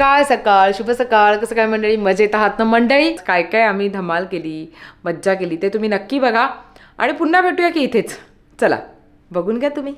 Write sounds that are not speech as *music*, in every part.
सकाळ सकाळ शुभ सकाळ कसं काय मंडळी? मजेत आहात ना मंडळी? काय काय आम्ही धमाल केली मज्जा केली ते तुम्ही नक्की बघा. आणि पुन्हा भेटूया की इथेच. चला बघून घ्या तुम्ही.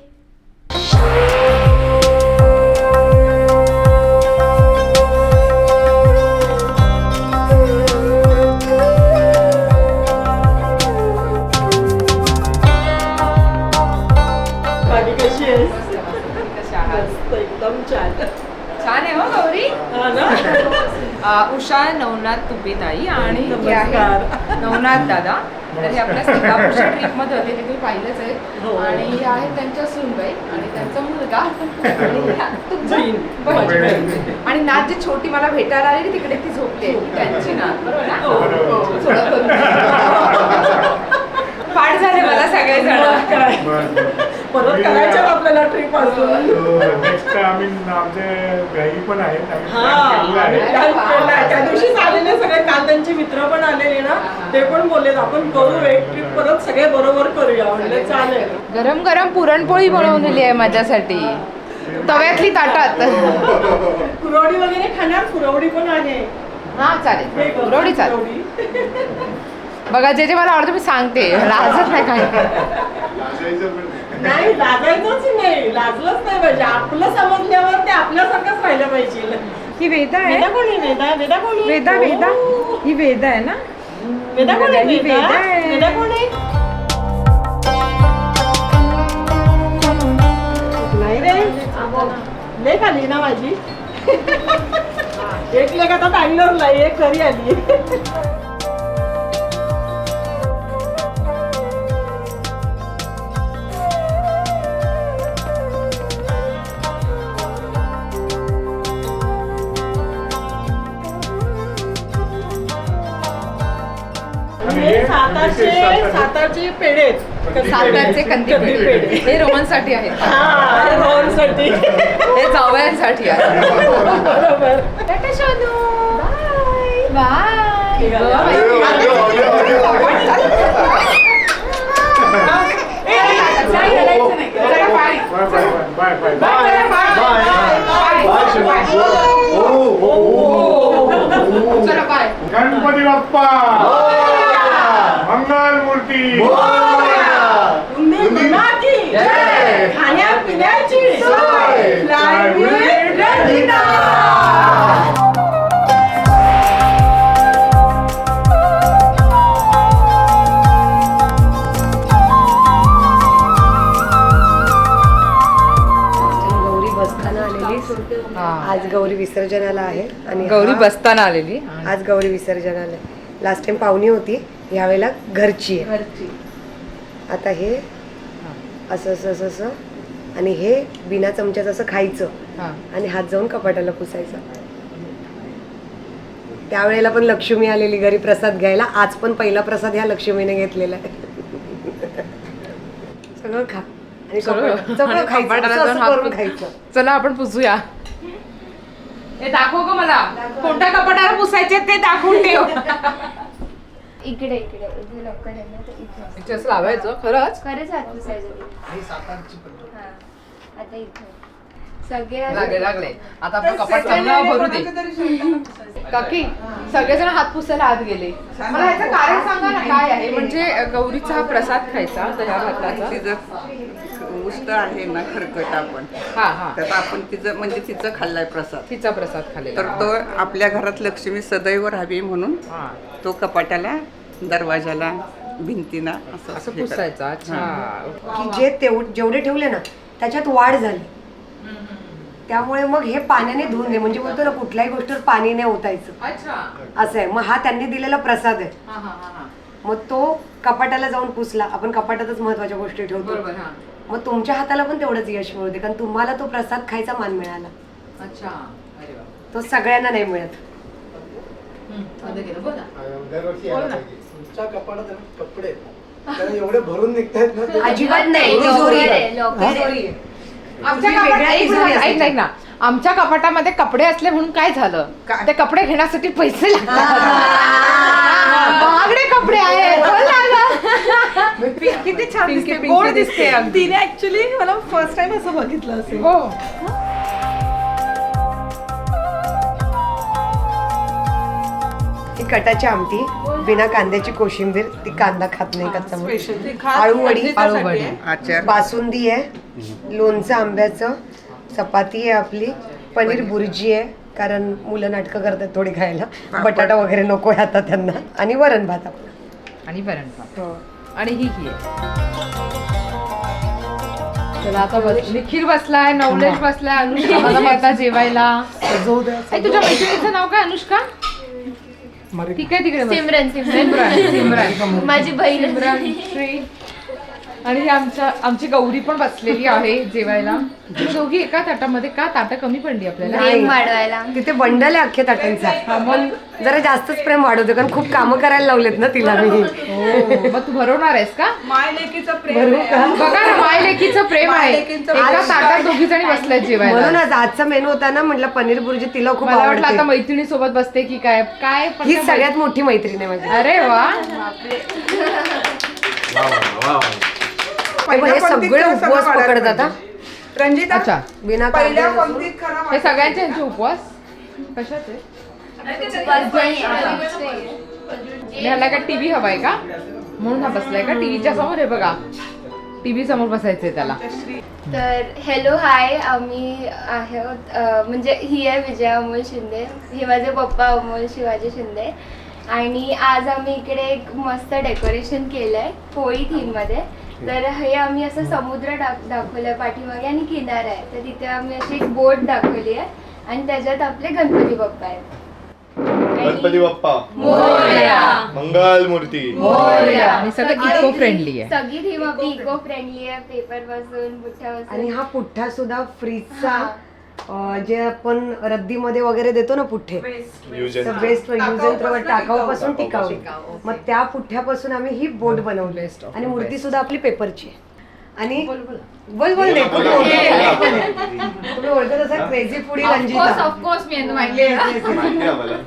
*laughs* उषा नवनाथ तुपेताई आणि हे आहे. नवनाथ दादा. तर हे आपल्या सिंगापूरच्या ट्रिपमध्ये होते ते तुम्ही पाहिलंच हो. आहे आणि हे आहेत त्यांच्या सूनबाई आणि त्यांचा मुलगा. आणि नाथ जी छोटी मला भेटायला आली ना, तिकडे ती झोपली आहे. ही त्यांची नाथ बरोबर ना? हो, हो. पाठ *laughs* झाले मला सगळे जण *laughs* परत करायच्या आपल्याला ट्रिप नेक्स्ट आम्ही आमचे पण आहेत हा. त्या दिवशीच आलेले सगळे काल त्यांचे मित्र पण आलेले ना ते पण बोलले आपण करू एक ट्रिप परत सगळे बरोबर करूया. म्हणलं चालेल. गरम गरम पुरणपोळी बनवलेली आहे माझ्यासाठी. तव्यातली ताटात. कुरवडी वगैरे खाणार? कुरवडी पण आहे. हा हे चालेल बघ, रोडी चालेल. बघा जे जे मला आवडतं मी सांगते. लाजत नाही काय नाही लाजायचंच नाही. लाजलंच नाही पाहिजे. आपलं समजल्यावर ते आपल्यासारखंच राहिलं पाहिजे. ही वेदा वेदा कोणी? वेदा वेदा कोणी? वेदा वेदा. ओ. ही वेदा आहे ना? वेदा कोणी? ही वेदा? वेदा आहे. वेदा कोणी? नाही रे. लेख आली ना माझी? *laughs* एक लेख आता बँगलोरला आहे, एक घरी आली *laughs* सातारचे सातारचे- पेढे. सातारचे कंदी पेढे. हे रोहनसाठी आहेत हा हे रोहनसाठी. हे जावयांसाठी आहे. बरोबर. Bye. Bye. Bye. Bye. Bye. चला बाय. गणपती बाप्पा. मंगल मूर्ती. खाण्यापिण्याची सोय. Flywheel रंजिता. गौरी बसताना आलेली. आज गौरी विसर्जनाला आहे आणि गौरी बसताना आलेली. आज गौरी विसर्जनाला लास्ट टाइम पाहुणी होती. यावेळेला घरची आहे. आता हे असं असं असं असं आणि हे बिना चमच्याचं असं खायचं. आणि हात जाऊन कपाटाला पुसायचा. त्यावेळेला पण लक्ष्मी आलेली घरी प्रसाद घ्यायला. आज पण पहिला प्रसाद ह्या लक्ष्मीने घेतलेला आहे. सगळं खा. आणि सगळं? कपाट- सगळं आणि खायचं असं- असं करून खायचं. चला आपण पुसूया. हे दाखव ग मला. कोणत्या कपाटाला पुसायचे ते दाखवून ठेव. *laughs* इकडे इकडे इथे लवकर आहे ना तर इथे इथे असं लावायचं खरंच? खरंच हात. पुसायचं हा. आता इथे. सगळे असं- लागले लागले. आता आपण कपाट चांगलं भरू दे. काकी सगळेजण हात पुसायला आत गेले. मला ह्याचं कारण सांगा ना काय आहे? म्हणजे गौरीचा हा प्रसाद खायचा दह्या भाताचा. तिचं उष्ट आहे ना खरकट आपण. हा हा. त्यात आपण तिचं म्हणजे तिचं खाल्लाय प्रसाद. तिचा प्रसाद खाल्लेला. तर तो आपल्या घरात लक्ष्मी सदैव राहावी म्हणून हा. तो कपाटाला दरवाजाला भिंतीला असं हे पुसायचं. अच्छा. की जे तेव जेवढे ठेवले ना त्याच्यात वाढ झाली. त्यामुळे मग हे पाण्याने धुवून दे. म्हणजे बोलतो ना कुठल्याही गोष्टीवर पाणी नाही ओतायचं. अच्छा. असं आहे. मग हा त्यांनी दिलेला प्रसाद आहे. हा हा हा हा. मग तो कपाटाला जाऊन पुसला. आपण कपाटातच महत्त्वाच्या गोष्टी ठेवतो. बरोबर हा. मग तुमच्या हाताला पण तेवढंच यश मिळू दे कारण तुम्हाला तो प्रसाद खायचा मान मिळाला अच्छा अरे वा तो सगळ्यांना नाही मिळत हम्म, बंद केलं बोल ना दरवर्षी बोल यायला ना. पाहिजे. तुमच्या कपाडात आहे ना कपडे एवढे भरून निघतायत ना ते- अजिबात नाही लॉकर तिजोरी आहे, आहे. लॉकर आहे. तिजोरी आहे. आमच्या तुम्ही कपाट- वेगळ्या एक तिजोरी मिनिट, ऐक असायच्या. ऐक ना आमच्या कपाटामध्ये कपडे असले म्हणून काय झालं काय? ते कपडे घेण्यासाठी पैसे लागतात महागडे कपडे आहेत ना किती छान दिसते पिंकी गोड दिसते. दिसते अगदी. तिने ऍक्च्युली मला फर्स्ट टाइम असं बघितलं असेल. हो. ही कटाची आमटी बिना कांद्याची कोशिंबीर ती कांदा खात नाही कच्चा. आळूवडी. आळूवडी. आचार. बासुंदी आहे लोणचं आंब्याचं चपाती आहे आपली पनीर बुर्जी आहे कारण मुलं नाटकं करतात थोडी खायला. बटाटा वगैरे नको आहे आता त्यांना. आणि वरण भात आपलं. आणि वरण भात. आणि ही ही आहे. चला आता बस. निखिल बसलाय नवलेश बसलाय अनुष्का मला म्हणता जेवायला. आई, तुझ्या मैत्रिणीचं नाव काय अनुष्का? ठीक आहे तिकडे बस. सिमरन सिमरन. सिमरन सिमरन. माझी बहीण. सिमरन श्री आणि ही आमच्या आमची गौरी पण बसलेली आहे जेवायला. तुम्ही दोघी एका ताटामध्ये का ताटं कमी पडली आपल्याला? प्रेम वाढवायला. तिथे बंडल आहे अख्ख्या ताटांचा. पण जरा जास्तच प्रेम वाढवतो कारण खूप कामं करायला लावलेत ना तिला मी. हो, मग तू भरवणार आहेस का? माय लेकीचं प्रेम आहे. बघा ना माय लेकीचं प्रेम आहे. मायलेकीचं एका प्रेम. ताटात दोघी जणी बसल्यात जेवायला. म्हणूनच आजचा मेनू होता ना म्हटलं पनीर बुर्जी तिला खूप मला वाटलं आता आवडते मैत्रिणी सोबत बसते की काय? काय पण ही सगळ्यात मोठी मैत्रीण आहे माझी. अरे वा. हे सगळे उपवास पकडतात हा. रंजिता अच्छा. बिना पहिल्या पंक्तीत खरा हे सगळ्यांचे यांचे उपवास? कशाचे? ह्याला काय टीव्ही हवाय का? म्हणून हा बसलाय का? टीव्हीच्या समोर हे बघा. टीव्ही समोर बसायचंय त्याला. तर हॅलो हाय आम्ही आहोत अं, म्हणजे ही आहे विजया अमोल शिंदे. हे माझे पप्पा अमोल शिवाजी शिंदे. आणि आज आम्ही इकडे एक मस्त डेकोरेशन केलं आहे पोळी थीममध्ये तर हे आम्ही असं समुद्र दाख दाखवलं पाठीमागे आणि किनारा आहे. तर तिथे आम्ही अशी एक बोट दाखवली आहे आणि त्याच्यात आपले गणपती बाप्पा आहेत. गणपती बाप्पा. मोरया. मंगल मूर्ती आणि सगळं इको फ्रेंडली आहे. सगळी थीम आपली इको फ्रेंडली आहे. पेपरपासून पुठ्ठ्यापासून आणि हा पुठ्ठा सुद्धा फ्रीजचा जे आपण रद्दीमध्ये वगैरे देतो ना पुठ्ठे तर बेस्ट यूज अँड थ्रो टाकाऊपासून टिकाऊ. मग त्या पुठ्ठ्यापासून आम्ही ही बोट बनवली. आणि मूर्ती सुद्धा आपली पेपरची आहे. आणि बोल बोल. *laughs* तुम्ही ओळखत- क्रेझी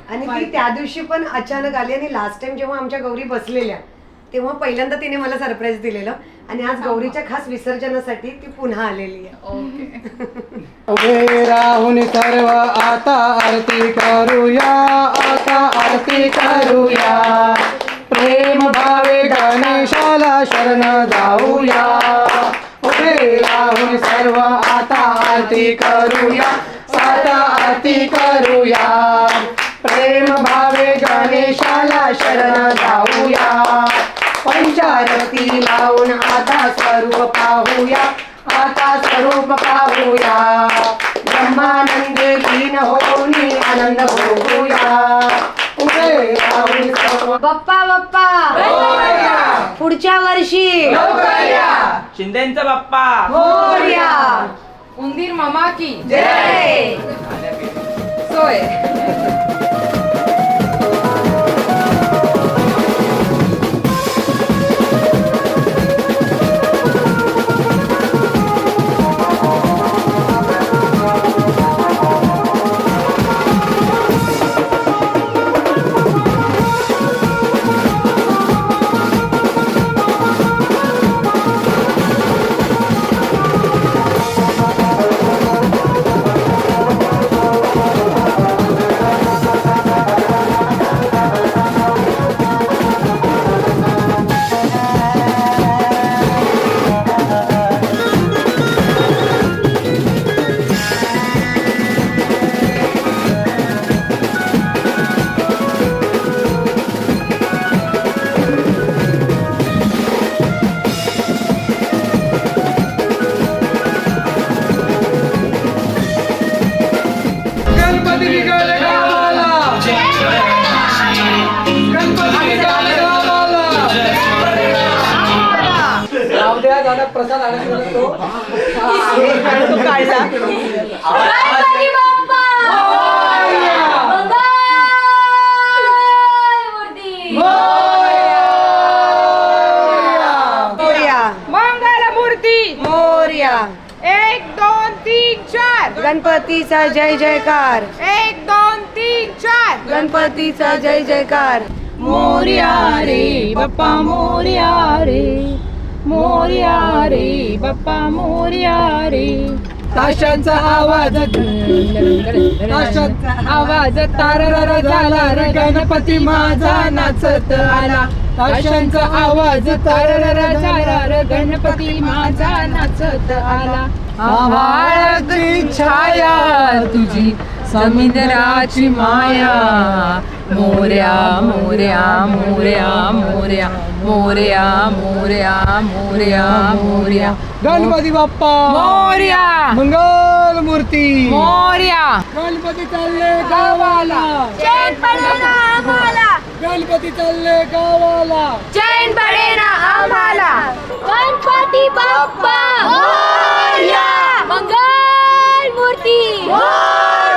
आणि ती त्या दिवशी पण अचानक आली आणि लास्ट टाइम जेव्हा आमच्या गौरी बसलेल्या तेव्हा पहिल्यांदा तिने मला सरप्राईज दिलेलं आणि आज गौरीच्या खास विसर्जनासाठी ती पुन्हा आलेली आहे. उभे राहून सर्व आता आरती करूया आता आरती करूया. प्रेम भावे गणेशाला शरण जाऊया. उभे राहून सर्व आता आरती करूया आता आरती करूया. प्रेम भावे गणेशाला शरण जाऊया. पंचारती लावून आता स्वरूप पाहूया आता स्वरूप पाहूया. ब्रह्मानंदे लीन होऊन आनंद भोगूया. उभे राहून सर्व बाप्पा बाप्पा पुढच्या वर्षी. शिंदेचा बाप्पा. मोरया. उंदीर मामा की. जय. सोय. काढला दादा प्रसाद एक दोन तीन चार. गणपतीचा जय जयकार. एक दोन तीन चार. गणपतीचा जय जयकार. मोर्या रे बाप्पा मोर्या रे. मोर्या रे बाप्पा मोर्या रे ताशांचा आवाज ताशांचा आवाज तारर झाला रे गणपती माझा नाचत आला. ताशांचा आवाज तारर झाला रे गणपती माझा नाचत आला. आभाळाची छाया तुझी समुद्राची माया. मोर्या मोर्या मोर्या मोर्या. मोर्या मोर्या मोर्या मोर्या. गणपती बाप्पा. मोर्या. मंगल मूर्ती मोर्या. गणपती चालले गावाला. चैन पडेना आम्हाला. गणपती चालले गावाला. चैन पडेना आम्हाला. गणपती बाप्पा. मोरया. मंगल मूर्ती मोरया.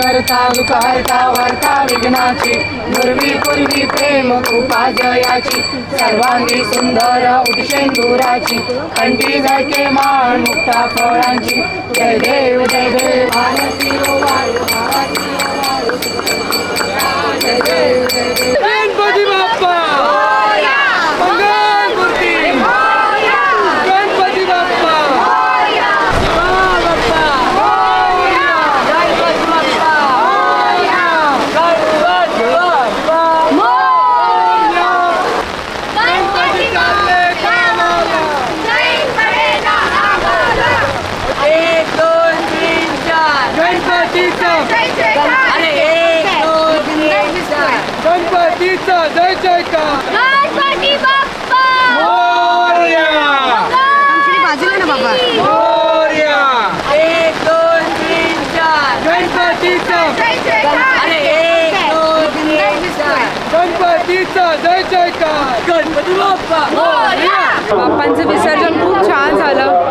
करता दुखारता वार्ता विघ्नाची. पूर्वी पूर्वी प्रेम कृपा जयाची सर्वांगी सुंदर उठशेंदुराची खंडी जायके मान मुक्ता फळांची. जय देव जय देव आरती ओ वाळू, आरती ओ वाळू. जय देव जय देव गणपती बाप्पा मंगल मूर्ती गणपती बाप्पा हा, बाप्पा गणपती बाप्पा गणपती बाप्पा गणपती बाप्पा चैन पडेना आम्हाला एक दोन तीन चार गणपतीचं जय जयकार अरे एक दोन तीन चार गणपतीचं जय जयकार गणपती बाप्पा मोरया बाजूला ना बाबा मोरया एक दोन तीन चार गणपतीचं जय जयकार अरे एक दोन तीन चार गणपतीचं जय जयकार गणपती बाप्पा मोरया बाप्पांचं विसर्जन खूप छान झालं.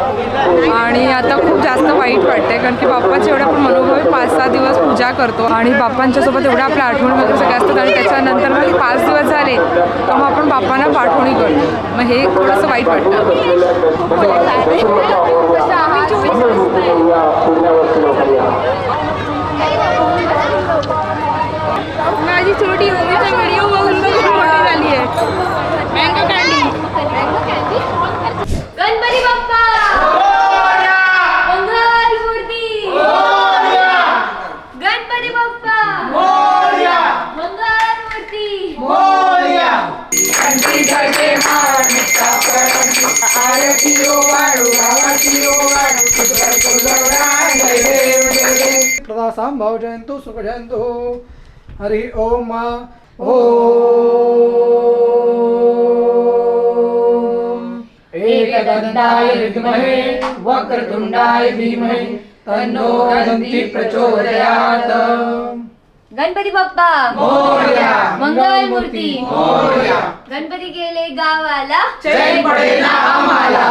आणि आता खूप जास्त वाईट वाटतंय कारण की बाप्पाचे एवढे आपण मनोभावे पाच सहा दिवस पूजा करतो. आणि बाप्पांच्या सोबत एवढ्या आपल्या आठवणी वगैरे सगळ्या असतात आणि त्याच्यानंतर मग पाच दिवस झाले तर मग आपण बाप्पांना पाठवणी करतो. मग हे थोडंसं वाईट वाटतं. माझी छोटी भवजन्तु सुखजन्तु हरि ओम। ओ एकदन्ताय विद्महे वक्रतुण्डाय धीमहि तन्नो प्रचोदयात्। गणपती बाप्पा. मोरया. मंगल मूर्ती मोरया. गणपती गेले गावाला चैन पडेना आम्हाला.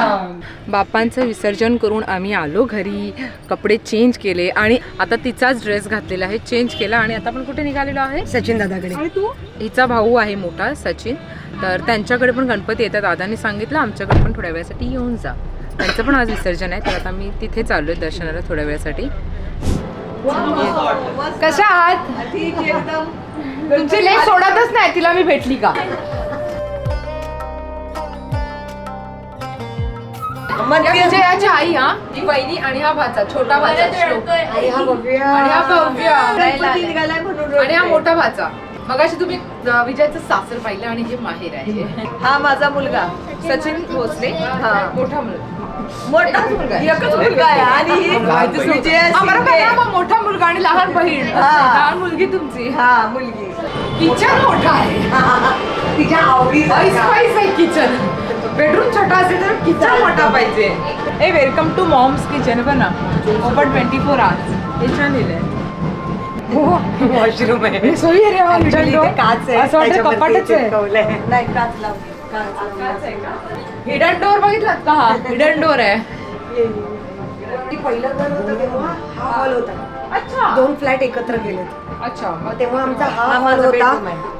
बाप्पांचं विसर्जन करून आम्ही आलो घरी. कपडे चेंज केले आणि आता तिचाच ड्रेस घातलेला आहे. चेंज केला आणि आता आपण कुठे निघालेलो आहे? सचिन दादाकडे. आणि तू? हिचा भाऊ आहे मोठा सचिन. तर त्यांच्याकडे पण गणपती येतात. दादाने सांगितलं आमच्याकडे पण थोड्या वेळासाठी येऊन जा. त्यांचं पण आज विसर्जन आहे. तर आता मी तिथे चाललो आहे दर्शनाला थोड्या वेळासाठी. कशा आहात? तुमची लेख सोडतच नाही तिला मी भेटली का? म्हणजे याची आई हा? ही वहिनी आणि हा भाचा छोटा भाचा श्लोक. आणि हा भव्य. आणि हा मोठा भाचा. मगाशी तुम्ही अ, विजयचं सासर पाहिलं आणि हे माहेर आहे. हा माझा मुलगा. सचिन भोसले. मोठा मुलगा. मोठा मुलगा आहे. एकच मुलगा आहे आणि ही विजया बरोबर शिंदे. आहे, मग मोठा मुलगा आणि लहान बहीण. हा. लहान मुलगी तुमची. हा मुलगी. किचन मोठा आहे. तिच्या आवडीचा ऐस आहे किचन. बेडरूम छोटा असेल तर किचन मोठा पाहिजे. ए वेलकम टू मॉम्स किचन बघ ना. ओपन ट्वेंटी फोर आवर्स हे छान लिहिलंय वॉशरूम आहे. हे सोयी आहे रे हा window. इथे काच आहे. असं वाटतं त्याच्यावरती कपाटच आहे. चिटकवलंय. नाही काच लाव काच लावलं. हिडन डोअर बघितलात का? हा हिडन डोअर आहे. पहिलं घर होतं तेव्हा हा हॉल होता. अच्छा. दोन फ्लॅट एकत्र केलेत. अच्छा. मग तेव्हा आमचा हा हा हॉल होता.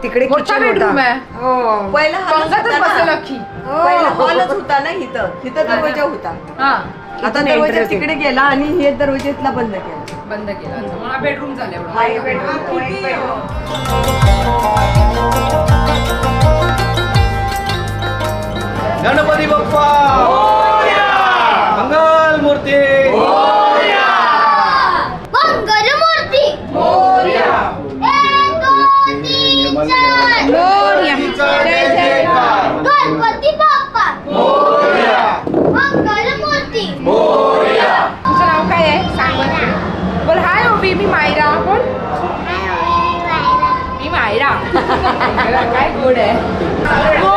तिकडे मोठा होता. आहे. हो. पहिला पंगतच होता बसेल. ना. अख्खी पहिला हॉलच होता ना इथं. इथं दरवाजा होता. हा. आता इथून दरवाजा तिकडे गेला आणि हे दरवाजा इथला बंद केला. बंद केला. अच्छा. मग हा बेडरूम झाला एवढा. हा एक bedroom, तो एक bedroom. गणपती बाप्पा! मंगल मूर्ती. गणपती बाप्पा! तुझं नाव काय आहे? सांग बरं. बोल हाय ओबी मी मायरा. बोल. मी मायरा. *laughs* काय गोड आहे.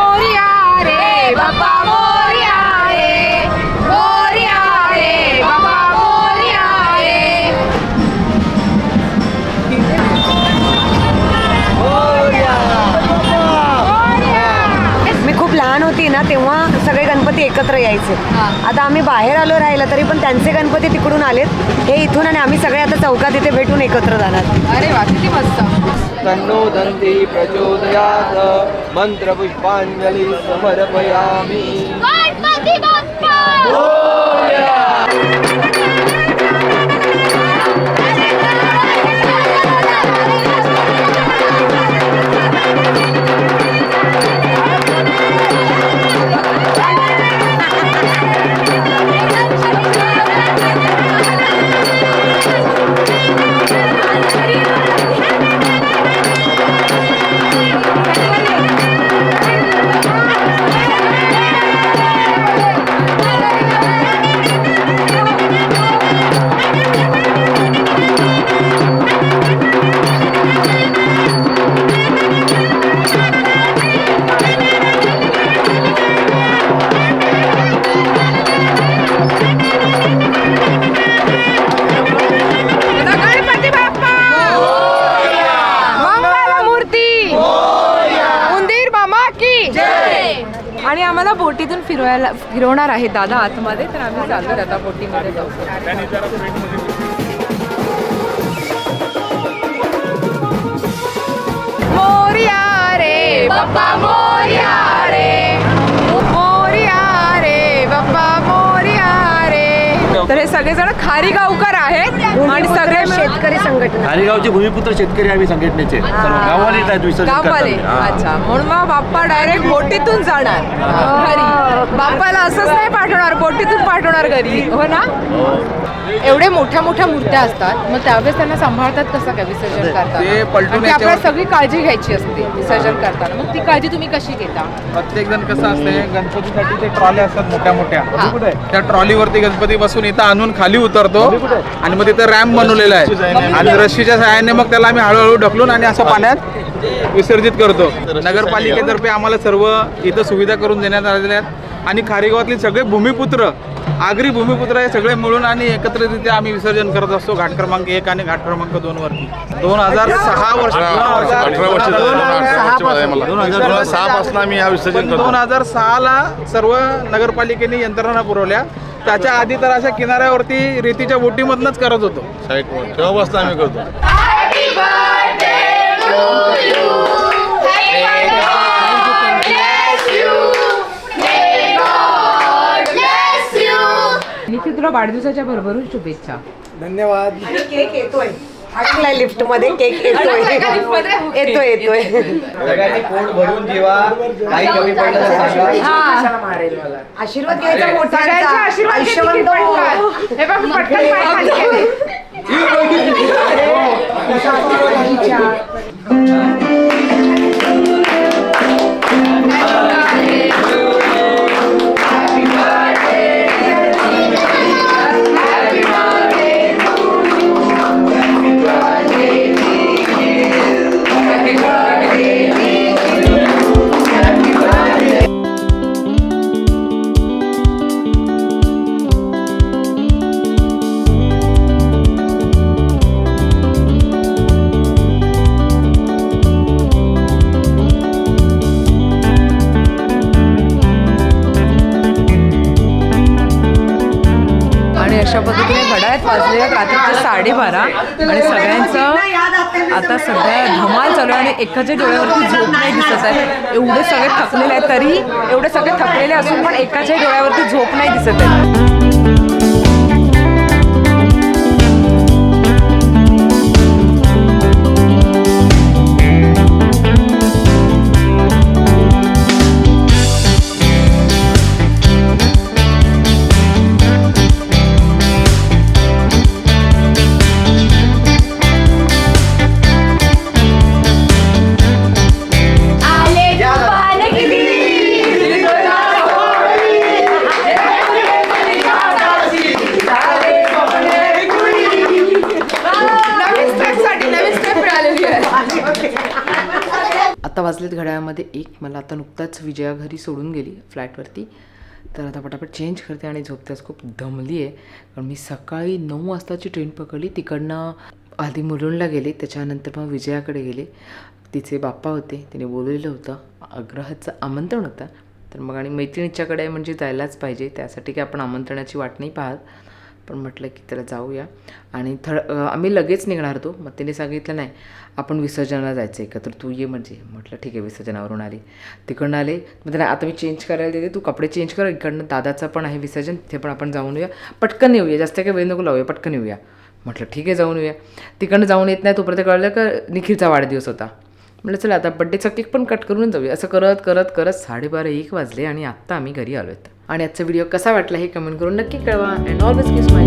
एकत्र यायचे. आता आम्ही बाहेर आलो राहिला तरी पण त्यांचे गणपती तिकडून आलेत. हे इथून आणि आम्ही सगळे आता चौकात इथे भेटून एकत्र जाणार. अरे वा किती मस्त. तन्नो दन्ती प्रचोदयात्. मंत्रपुष्पाञ्जलि समर्पयामि गणपती बाप्पा! फिरवायला फिरवणार आहे दादा आतमध्ये तर आम्ही चाललो आता बोटीमध्ये जाऊ. त्याने जरा फ्रेंडमध्ये मोर्या रे बाप्पा मोर्या रे. मोर्या रे बाप्पा मोर्या रे. तर हे सगळेजण खारी गावकर आहेत आणि सगळे शेतकरी संघटना. खारीगावचे भूमिपुत्र शेतकरी आम्ही संघटनेचे. सर्व गाववाले येतात विसर्जन गाववाले. करताना. हा. अच्छा. म्हणून मग बाप्पा डायरेक्ट बोटीतून जाणार. घरी. बाप्पाला असंच नाही पाठवणार बोटीतून पाठवणार घरी. हो ना? एवढे मोठ्या मोठ्या मूर्त्या असतात. मग त्यावेळेस त्यांना सांभाळतात कसं काय विसर्जन ते पलटून आणि आपल्याला याच्यावर- सगळी काळजी घ्यायची असते विसर्जन करताना. मग ती काळजी तुम्ही कशी घेता? प्रत्येक जण कसं असते गणपतीसाठी ते ट्रॉली असतात मोठ्या मोठ्या हा. त्या ट्रॉलीवरती गणपती बसून इथं आणून खाली उतरतो आणि मग तिथं रॅम्प बनवलेला आहे. आणि रस्सीच्या सहाय्याने मग त्याला आम्ही हळूहळू ढकलून आणि असं पाण्यात विसर्जित करतो. नगरपालिकेतर्फे आम्हाला सर्व इथं सुविधा करून देण्यात आलेल्या आहेत. आणि खारीगावातले सगळे भूमिपुत्र आगरी भूमिपुत्र हे सगळे मिळून आणि एकत्रितरित्या आम्ही विसर्जन करत असतो. घाट क्रमांक एक आणि घाट क्रमांक दोन वरती. दोन हजार सहा वर्ष दोन हजार- सहा पासून. आम्ही विसर्जन पण करतो. दोन हजार सहाला सर्व नगरपालिकेने यंत्रणा पुरवल्या. त्याच्या आधी तर अशा किनाऱ्यावरती रेतीच्या बोटीमधनच करत होतो. तेव्हापासून आम्ही करतो. निखिल तुला वाढदिवसाच्या भरभरून शुभेच्छा. आणि केक येतोय. अडकलाय लिफ्टमध्ये केक येतोय. येतोय येतोय. सगळ्यांनी पोट भरून जेवा काही कमी पडलं तर सांगा. आशीर्वाद घ्यायचा आयुष्यवंत *laughs* हो. हे. रात्रीचे आणि सगळ्यांचं आता सध्या धमाल चालू आहे आणि एकाच्या डोळ्यावरती झोप नाही दिसत आहे. एवढे सगळे थकलेले आहेत तरी एवढे सगळे थकलेले असून पण एकाच्या डोळ्यावरती झोप नाही दिसत आहे. वाजलेत घड्याळामध्ये. एक मला आता नुकताच विजया घरी सोडून गेली फ्लॅटवरती. तर आता पटापट चेंज करते आणि झोपते खूप दमली आहे कारण मी सकाळी नऊ वाजताची ट्रेन पकडली. तिकडनं आधी मुलुंडला गेले. त्याच्यानंतर मग विजयाकडे गेले. तिचे बाप्पा होते. तिने बोलवलेलं होतं. आग्रहाचं आमंत्रण होतं. तर मग आणि मैत्रिणीच्याकडे म्हणजे जायलाच पाहिजे. त्यासाठी काय आपण आमंत्रणाची वाट नाही पाहत. पण म्हटलं की त्याला जाऊया. आणि थळ आम्ही लगेच निघणार होतो. मग तिने सांगितलं नाही आपण विसर्जनाला जायचं आहे का? तर तू ये म्हणजे. म्हटलं ठीक आहे विसर्जनावरून आली. तिकडनं आले. मग त्याला आता मी चेंज करायला देते. तू कपडे चेंज कर. इकडनं दादाचं पण आहे विसर्जन. तिथे पण आपण जाऊन येऊया. पटकन येऊया. जास्त काही वेळ नको लावूया. पटकन येऊया. म्हटलं ठीक आहे जाऊन येऊया. तिकडनं जाऊन येत नाही तोपर्यंत कळलं का निखिलचा वाढदिवस होता. म्हटलं चला आता बड्डेचा केक पण कट करून जाऊया. असं करत करत करत साडेबारा एक वाजले आणि आत्ता आम्ही घरी आलो आहेत. आणि आजचा व्हिडिओ कसा वाटला हे कमेंट करून नक्की कळवा. And always kiss my